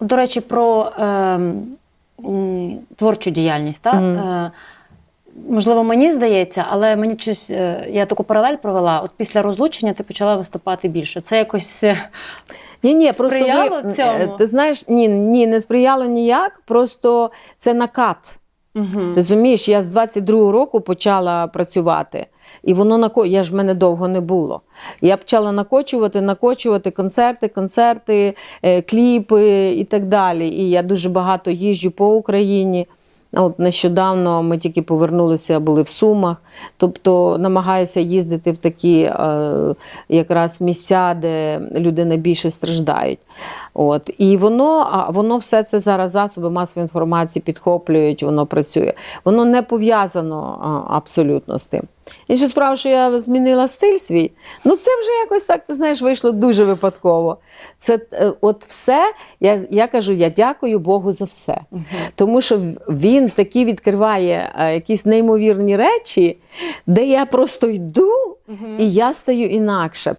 До речі, про е, творчу діяльність. Та? Mm. Е, можливо, мені здається, але мені щось, е, я таку паралель провела. От після розлучення ти почала виступати більше. Це якось е, Ні, ні, просто Сприяло ви, цьому? е, ти знаєш, ні, ні, не сприяло ніяк, просто це накат. Угу. Розумієш, я з 22-го року почала працювати, і воно нако... я ж мене довго не було. Я почала накочувати, накочувати концерти, концерти, е, кліпи і так далі. І я дуже багато їжджу по Україні. От нещодавно ми тільки повернулися, були в Сумах. Тобто намагаюся їздити в такі е, якраз місця, де люди найбільше страждають. От. І воно, воно все це зараз засоби масової інформації підхоплюють, воно працює. Воно не пов'язано абсолютно з тим. Інша справа, що я змінила стиль свій, ну це вже якось так, ти знаєш, вийшло дуже випадково. Це е, от все, я, я кажу, я дякую Богу за все. Тому що він такі відкриває е, якісь неймовірні речі, де я просто йду і я стаю інакше.